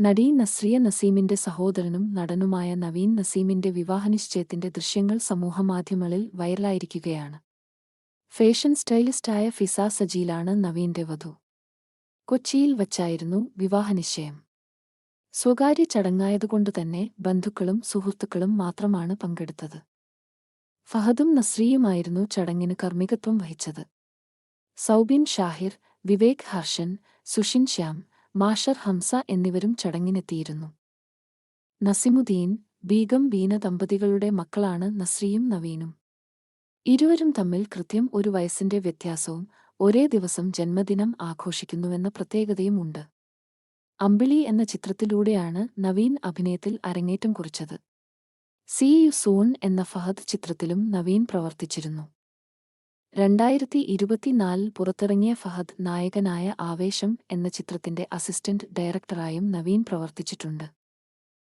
നടി നസ്രിയ നസീമിന്റെ സഹോദരനും നടനുമായ നവീൻ നസീമിന്റെ വിവാഹനിശ്ചയത്തിന്റെ ദൃശ്യങ്ങൾ സമൂഹമാധ്യമങ്ങളിൽ വൈറലായിരിക്കുകയാണ്. ഫാഷൻ സ്റ്റൈലിസ്റ്റായ ഫിസ സജീലാണ് നവീന്റെ വധു. കൊച്ചിയിൽ വച്ചായിരുന്നു വിവാഹനിശ്ചയം. സ്വകാര്യ ചടങ്ങായതുകൊണ്ടുതന്നെ ബന്ധുക്കളും സുഹൃത്തുക്കളും മാത്രമാണ് പങ്കെടുത്തത്. ഫഹദും നസ്രിയുമായിരുന്നു ചടങ്ങിന് കർമ്മികത്വം വഹിച്ചത്. സൗബിൻ ഷാഹിർ വിവേക് ഹർഷൻ സുഷിൻ ശ്യാം മാഷർ ഹംസ എന്നിവരും ചടങ്ങിനെത്തിയിരുന്നു. നസിമുദ്ദീൻ ബീഗം ബീന ദമ്പതികളുടെ മക്കളാണ് നസ്രിയും നവീനും. ഇരുവരും തമ്മിൽ കൃത്യം ഒരു വയസ്സിന്റെ വ്യത്യാസവും ഒരേ ദിവസം ജന്മദിനം ആഘോഷിക്കുന്നുവെന്ന പ്രത്യേകതയുമുണ്ട് അമ്പിളി എന്ന ചിത്രത്തിലൂടെയാണ് നവീൻ അഭിനയത്തിൽ അരങ്ങേറ്റം കുറിച്ചത്. സി യു സൂൺ എന്ന ഫഹദ് ചിത്രത്തിലും നവീൻ പ്രവർത്തിച്ചിരുന്നു. രണ്ടായിരത്തി ഇരുപത്തിനാലിൽ പുറത്തിറങ്ങിയ ഫഹദ് നായകനായ ആവേശം എന്ന ചിത്രത്തിന്റെ അസിസ്റ്റന്റ് ഡയറക്ടറായും നവീൻ പ്രവർത്തിച്ചിട്ടുണ്ട്.